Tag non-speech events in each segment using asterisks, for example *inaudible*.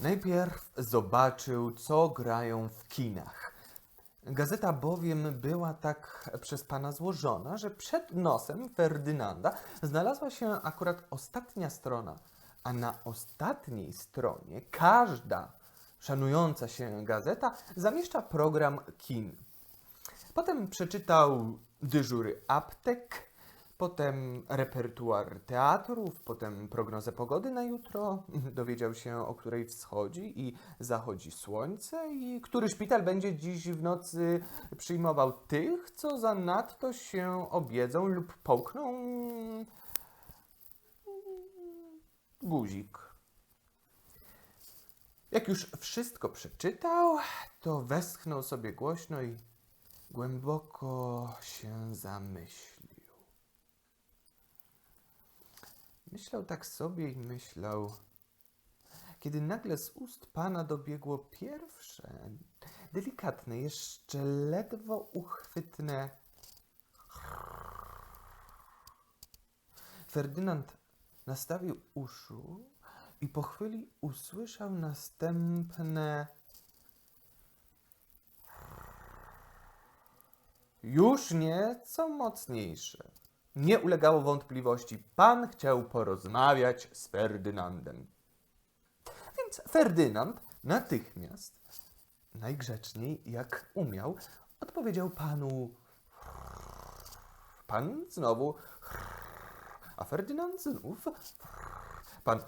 Najpierw zobaczył, co grają w kinach. Gazeta bowiem była tak przez pana złożona, że przed nosem Ferdynanda znalazła się akurat ostatnia strona, a na ostatniej stronie każda szanująca się gazeta zamieszcza program kin. Potem przeczytał dyżury aptek, potem repertuar teatrów, potem prognozę pogody na jutro, *laughs* dowiedział się, o której wschodzi i zachodzi słońce i który szpital będzie dziś w nocy przyjmował tych, co zanadto się obiedzą lub połkną guzik. Jak już wszystko przeczytał, to westchnął sobie głośno i głęboko się zamyślił. Myślał tak sobie i myślał, kiedy nagle z ust pana dobiegło pierwsze, delikatne, jeszcze ledwo uchwytne. Ferdynand nastawił uszu i po chwili usłyszał następne. Już nieco mocniejsze. Nie ulegało wątpliwości. Pan chciał porozmawiać z Ferdynandem. Więc Ferdynand natychmiast, najgrzeczniej jak umiał, odpowiedział panu. Pan znowu. A Ferdynand znów. Pan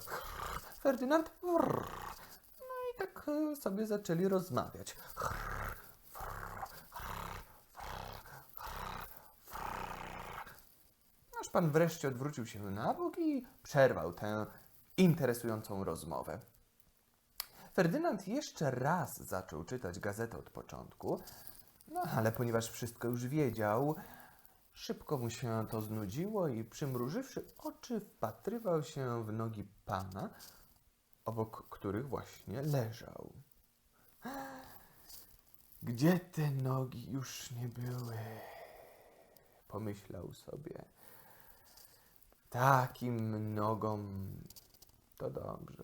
Ferdynand. No i tak sobie zaczęli rozmawiać. Aż pan wreszcie odwrócił się na bok i przerwał tę interesującą rozmowę. Ferdynand jeszcze raz zaczął czytać gazetę od początku, no ale ponieważ wszystko już wiedział, szybko mu się to znudziło i przymrużywszy oczy, wpatrywał się w nogi pana, obok których właśnie leżał. Gdzie te nogi już nie były? Pomyślał sobie. Takim nogom to dobrze.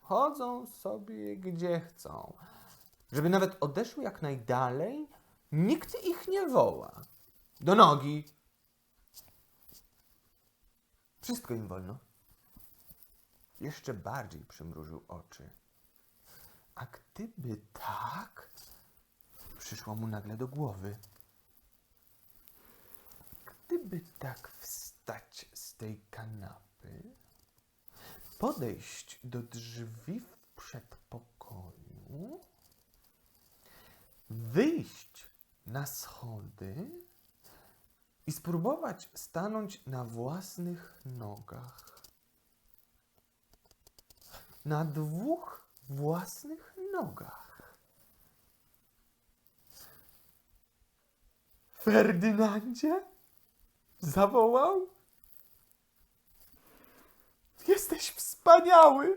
Chodzą sobie gdzie chcą. Żeby nawet odeszły jak najdalej, nikt ich nie woła. Do nogi. Wszystko im wolno. Jeszcze bardziej przymrużył oczy. A gdyby tak, przyszło mu nagle do głowy. Gdyby tak wstać z tej kanapy, podejść do drzwi w przedpokoju, wyjść na schody i spróbować stanąć na własnych nogach. Na dwóch własnych nogach. Ferdynandzie? Zawołał. Wspaniały!